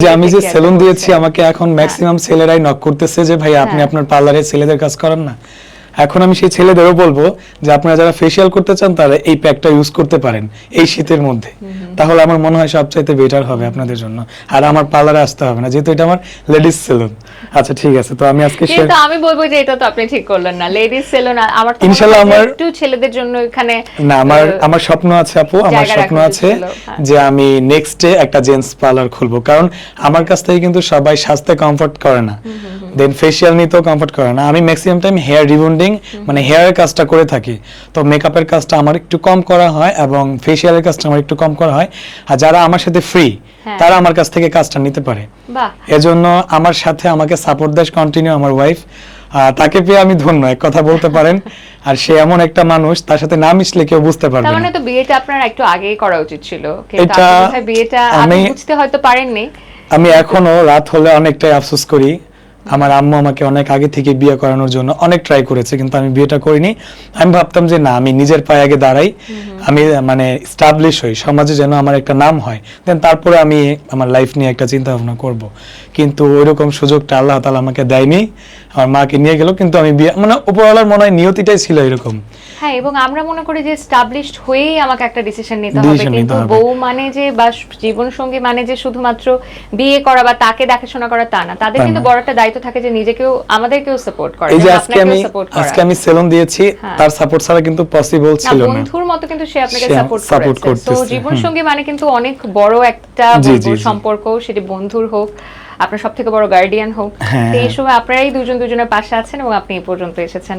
যে আমি যে সেলুন দিয়েছি আমাকে এখন ম্যাক্সিমাম ছেলেরাই নক করতেছে যে ভাই আপনি হ্যাঁ। আপনার পার্লারে ছেলেদের কাজ করেন না। এখন আমি সেই ছেলেদেরও বলব যে আপনারা যারা ফেসিয়াল করতে চান তারা এই প্যাকটা ইউজ করতে পারেন এই শীতের মধ্যে। তাহলে আমার মনে হয় সবচাইতে বেটার হবে আপনাদের জন্য। আর আমার পার্লারে আসতে হবে না যেহেতু এটা আমার লেডিস সেলুন আচ্ছা ঠিক আছে তো আমি আজকে কিন্তু আমি বলব যে এটা তো আপনি ঠিক করলেন না। লেডিস সেলুন আমার যে আমার- একটু ছেলেদের জন্য এখানে না আমার আমার স্বপ্ন আছে আপু আমার স্বপ্ন আছে হ্যাঁ। যে আমি নেক্সট ডে একটা জেন্টস পার্লার খুলবো। কারণ আমার কাছ থেকে কিন্তু সবাই স্বাস্থ্যে কমফর্ট করে না। দেন ফেসিয়াল নিতেও কমফর্ট করে না। আমি ম্যাক্সিমাম টাইম হেয়ার রিবন্ডিং মানে হেয়ারের কাজটা করে থাকি। তো মেকআপের কাজটা আমার একটু কম করা হয় এবং ফেসিয়ালের কাজটা আমার একটু কম করা হয়। আর যারা আমার সাথে ফ্রি হ্যাঁ। তারা আমার কাছ থেকে কাজটা নিতে পারে। বাহ। এজন্য আমার সাথে আমাকে সাপোর্ট দেয় কন্টিনিউ আমার ওয়াইফ তাকে পেয়ে আমি ধন্য এক কথা বলতে পারেন। আর সে এমন একটা মানুষ তার সাথে না মিশলে কেউ বুঝতে পারবে না। মানে তো বিয়েটা আপনার একটু আগেই করা উচিত ছিল। কিন্তু বিয়েটা আমি- বুঝতে হয়তো পারেননি। আমি এখনও রাত হলে অনেকটাই আফসোস করি। আমার আম্মু আমাকে অনেক আগে থেকে বিয়ে করানোর জন্য অনেক ট্রাই করেছে, কিন্তু আমি বিয়েটা করিনি। আমি ভাবতাম যে না, আমি নিজের পায়ে আগে দাঁড়াই। আমি মানে স্টাবলিশ হই সমাজে যেন আমার একটা নাম হয় দেন তারপরে আমি আমার লাইফ নিয়ে একটা চিন্তা ভাবনা করব। কিন্তু ওইরকম সুযোগটা আল্লাহ তালা আমাকে দেয়নি আমার মাকে নিয়ে গেল কিন্তু আমি বিয়ে মানে উপরওয়ালার মনে হয় নিয়তিটাই ছিল এরকম। হ্যাঁ এবং আমরা মনে করি যে স্টাবলিশড হয়েই আমাকে একটা ডিসিশন নিতে হবে। কিন্তু বউ মানে যে বা জীবন সঙ্গী মানে যে শুধুমাত্র বিয়ে করা বা তাকে দেখাশোনা করা তা না। তাদের কিন্তু বড় একটা দায়িত্ব থাকে যে নিজেকেও আমাদেরকেও সাপোর্ট করা এই যে আজকে আমি আজকে আমি সেলুন দিয়েছি হ্যাঁ। তার সাপোর্ট ছাড়া কিন্তু পসিবল ছিল না। বন্ধুর মতো কিন্তু সে আপনাকে সাপোর্ট করেছে তো জীবন সঙ্গী মানে কিন্তু অনেক বড় একটা। সম্পর্ক সেটি বন্ধুর হোক আপনার সব থেকে বড় গার্ডিয়ান হোক হ্যাঁ, তো এই হ্যাঁ। সময় আপনারাই দুজন দুজনের পাশে আছেন এবং আপনি এই পর্যন্ত এসেছেন